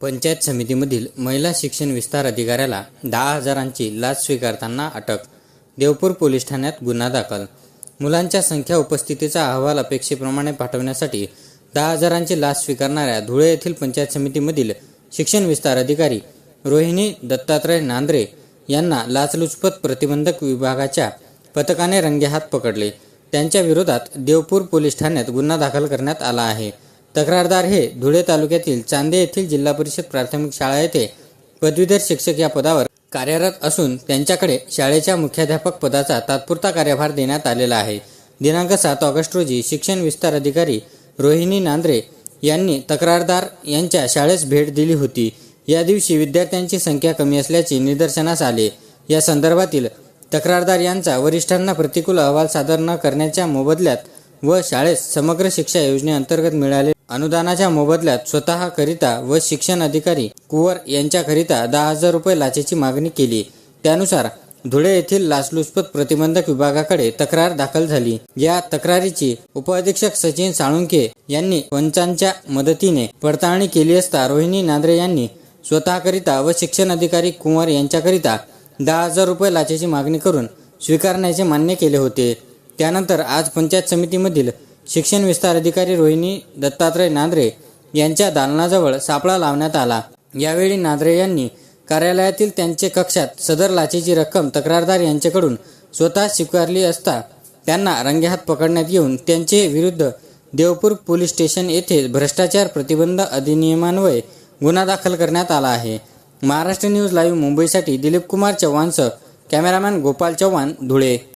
पंचायत समितीमधील महिला शिक्षण विस्तार अधिकाऱ्याला दहा हजारांची लाच स्वीकारताना अटक देवपूर पोलीस ठाण्यात गुन्हा दाखल. मुलांच्या संख्या उपस्थितीचा अहवाल अपेक्षेप्रमाणे पाठवण्यासाठी दहा हजारांची लाच स्वीकारणाऱ्या धुळे येथील पंचायत समितीमधील शिक्षण विस्तार अधिकारी रोहिणी दत्तात्रय नांद्रे यांना लाचलुचपत प्रतिबंधक विभागाच्या पथकाने रंगेहात पकडले. त्यांच्या विरोधात देवपूर पोलीस ठाण्यात गुन्हा दाखल करण्यात आला आहे. तक्रारदार हे धुळे तालुक्यातील चांदे येथील जिल्हा परिषद प्राथमिक शाळा येथे पदवीधर शिक्षक या पदावर कार्यरत असून त्यांच्याकडे शाळेच्या मुख्याध्यापक पदाचा तात्पुरता कार्यभार देण्यात आलेला आहे. दिनांक सात ऑगस्ट रोजी शिक्षण विस्तार अधिकारी रोहिणी नांद्रे यांनी तक्रारदार यांच्या शाळेस भेट दिली होती. या दिवशी विद्यार्थ्यांची संख्या कमी असल्याचे निदर्शनास आले. या संदर्भातील तक्रारदार यांचा वरिष्ठांना प्रतिकूल अहवाल सादर न करण्याच्या मोबदल्यात व शाळेस समग्र शिक्षा योजनेअंतर्गत मिळाले अनुदानाच्या मोबदल्यात स्वतःकरिता व शिक्षण अधिकारी कुवर यांच्याकरिता दहा हजार रुपये लाचेची मागणी केली. त्यानुसार धुळे येथील लाचलुचपत प्रतिबंधक विभागाकडे तक्रार दाखल झाली. या तक्रारीची उपअधीक्षक सचिन साळुंके यांनी पंचांच्या मदतीने पडताळणी केली असता रोहिणी नांद्रे यांनी स्वतःकरिता व शिक्षण अधिकारी कुंवर यांच्याकरिता दहा हजार रुपये लाचेची मागणी करून स्वीकारण्याचे मान्य केले होते. त्यानंतर आज पंचायत समितीमधील शिक्षण विस्तार अधिकारी रोहिणी दत्तात्रय नांद्रे यांच्या दालनाजवळ सापळा लावण्यात आला. यावेळी नांद्रे यांनी कार्यालयातील त्यांचे कक्षात सदर लाचेची रक्कम तक्रारदार यांच्याकडून स्वतः स्वीकारली असता त्यांना रंगेहात पकडण्यात येऊन त्यांचे विरुद्ध देवपूर पोलीस स्टेशन येथे भ्रष्टाचार प्रतिबंध अधिनियमान्वये गुन्हा दाखल करण्यात आला आहे. महाराष्ट्र न्यूज लाईव्ह मुंबईसाठी दिलीप कुमार चव्हाणसह कॅमेरामॅन गोपाल चव्हाण धुळे.